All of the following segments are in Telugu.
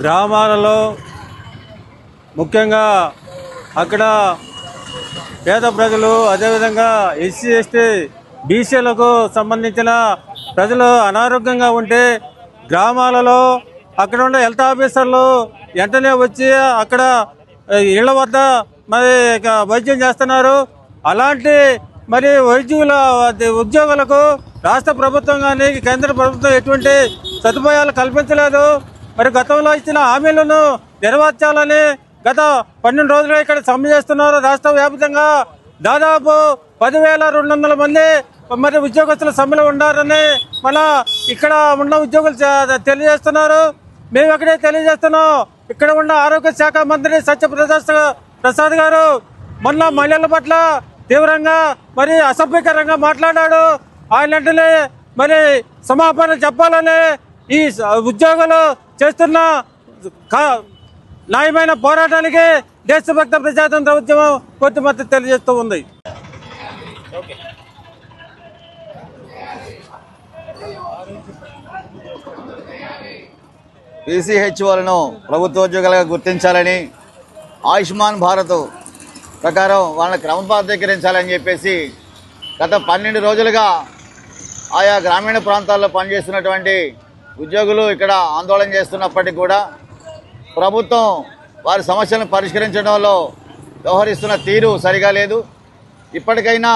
గ్రామాలలో ముఖ్యంగా అక్కడ పేద ప్రజలు అదేవిధంగా ఎస్సీ ఎస్టీ బీసీలకు సంబంధించిన ప్రజలు అనారోగ్యంగా ఉంటే గ్రామాలలో అక్కడ ఉండే హెల్త్ ఆఫీసర్లు వెంటనే వచ్చి అక్కడ ఇళ్ళ వద్ద మరి వైద్యం చేస్తున్నారు. అలాంటి మరి వైద్యుల ఉద్యోగులకు రాష్ట్ర ప్రభుత్వం కానీ కేంద్ర ప్రభుత్వం ఎటువంటి సదుపాయాలు కల్పించలేదు. మరి గతంలో ఇచ్చిన హామీలను నెరవేర్చాలని గత పన్నెండు రోజులుగా ఇక్కడ సమ్మె చేస్తున్నారు. రాష్ట్ర వ్యాప్తంగా దాదాపు పదివేల రెండు వందల మంది మరి ఉద్యోగస్తుల సమ్మెలో ఉన్నారని మన ఇక్కడ ఉన్న ఉద్యోగులు తెలియజేస్తున్నారు. మేము ఇక్కడే తెలియజేస్తున్నాం. ఇక్కడ ఉన్న ఆరోగ్య శాఖ మంత్రి సత్యప్రసాద్ ప్రసాద్ గారు మొన్న మహిళల పట్ల తీవ్రంగా మరి అసభ్యకరంగా మాట్లాడాడు. ఆయన మరి సమాపన చెప్పాలని ఈ ఉద్యోగులు చేస్తున్న కా- న్యాయమైన పోరాటానికి దేశభక్త ప్రజాతంత్ర ఉద్యమం పూర్తి మద్దతు తెలియజేస్తూ ఉంది. పీసీహెచ్ఓలను ప్రభుత్వ ఉద్యోగాలుగా గుర్తించాలని ఆయుష్మాన్ భారత్ ప్రకారం వాళ్ళని క్రమబద్ధీకరించాలని చెప్పేసి గత పన్నెండు రోజులుగా ఆయా గ్రామీణ ప్రాంతాల్లో పనిచేస్తున్నటువంటి ఉద్యోగులు ఇక్కడ ఆందోళన చేస్తున్నప్పటికీ కూడా ప్రభుత్వం వారి సమస్యలను పరిష్కరించడంలో వ్యవహరిస్తున్న తీరు సరిగా లేదు. ఇప్పటికైనా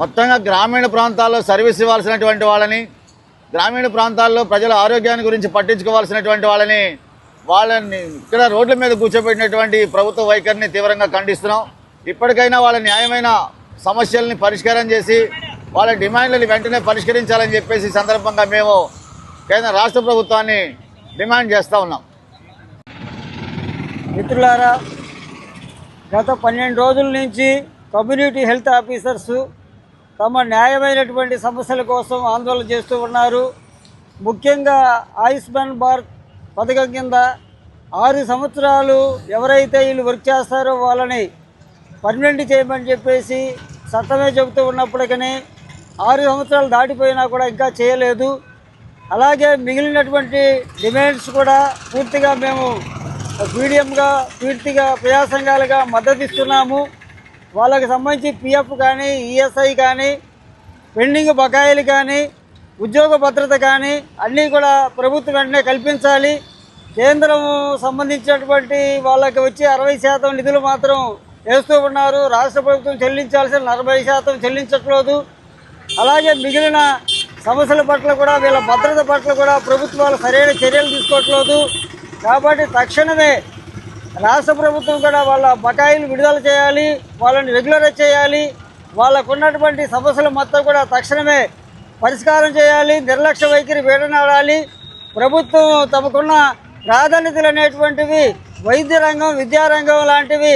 మొత్తంగా గ్రామీణ ప్రాంతాల్లో సర్వీస్ ఇవ్వాల్సినటువంటి వాళ్ళని గ్రామీణ ప్రాంతాల్లో ప్రజల ఆరోగ్యాన్ని గురించి పట్టించుకోవాల్సినటువంటి వాళ్ళని వాళ్ళని ఇక్కడ రోడ్ల మీద కూర్చోబెట్టినటువంటి ప్రభుత్వ వైఖరిని తీవ్రంగా ఖండిస్తున్నాం. ఇప్పటికైనా వాళ్ళ న్యాయమైన సమస్యల్ని పరిష్కారం చేసి వాళ్ళ డిమాండ్లను వెంటనే పరిష్కరించాలని చెప్పేసి సందర్భంగా మేము కేంద్ర రాష్ట్ర ప్రభుత్వాన్ని డిమాండ్ చేస్తూ ఉన్నాం. మిత్రులారా గత పన్నెండు రోజుల నుంచి కమ్యూనిటీ హెల్త్ ఆఫీసర్స్ తమ న్యాయమైనటువంటి సమస్యల కోసం ఆందోళన చేస్తూ ఉన్నారు. ముఖ్యంగా ఆయుష్మాన్ భారత్ పథకం కింద ఆరు సంవత్సరాలు ఎవరైతే వీళ్ళు వర్క్ చేస్తారో వాళ్ళని పర్మనెంట్ చేయమని చెప్పేసి చట్టమే చెబుతూ ఉన్నప్పటికీ ఆరు సంవత్సరాలు దాటిపోయినా కూడా ఇంకా చేయలేదు. అలాగే మిగిలినటువంటి డిమాండ్స్ కూడా పూర్తిగా మేము పీడిఎంగా పూర్తిగా ప్రజా సంఘాలుగా మద్దతు ఇస్తున్నాము వాళ్ళకి సంబంధించి పిఎఫ్ కానీ ఈఎస్ఐ కానీ పెండింగ్ బకాయిలు కానీ ఉద్యోగ భద్రత కానీ అన్నీ కూడా ప్రభుత్వం వెంటనే కల్పించాలి. కేంద్రం సంబంధించినటువంటి వాళ్ళకి వచ్చి అరవై శాతం నిధులు మాత్రం వేస్తూ ఉన్నారు. రాష్ట్ర ప్రభుత్వం చెల్లించాల్సిన నలభై శాతం చెల్లించట్లేదు. అలాగే మిగిలిన సమస్యల పట్ల కూడా వీళ్ళ భద్రత పట్ల కూడా ప్రభుత్వాలు సరైన చర్యలు తీసుకోవట్లేదు. కాబట్టి తక్షణమే రాష్ట్ర ప్రభుత్వం కూడా వాళ్ళ బకాయిలు విడుదల చేయాలి వాళ్ళని రెగ్యులరైజ్ చేయాలి వాళ్ళకు ఉన్నటువంటి సమస్యలు మొత్తం కూడా తక్షణమే పరిష్కారం చేయాలి నిర్లక్ష్య వైఖరి వేడనాడాలి ప్రభుత్వం తమకున్న ప్రాధాన్యతలు అనేటువంటివి వైద్య రంగం విద్యారంగం లాంటివి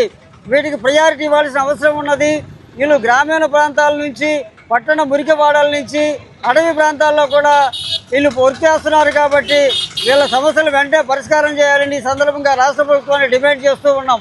వీటికి ప్రయారిటీ ఇవ్వాల్సిన అవసరం ఉన్నది. వీళ్ళు గ్రామీణ ప్రాంతాల నుంచి పట్టణ మురికివాడల నుంచి అడవి ప్రాంతాల్లో కూడా వీళ్ళు పూర్తి చేస్తున్నారు కాబట్టి వీళ్ళ సమస్యలు వెంటనే పరిష్కారం చేయాలని ఈ సందర్భంగా రాష్ట్ర ప్రభుత్వాన్ని డిమాండ్ చేస్తూ ఉన్నాం.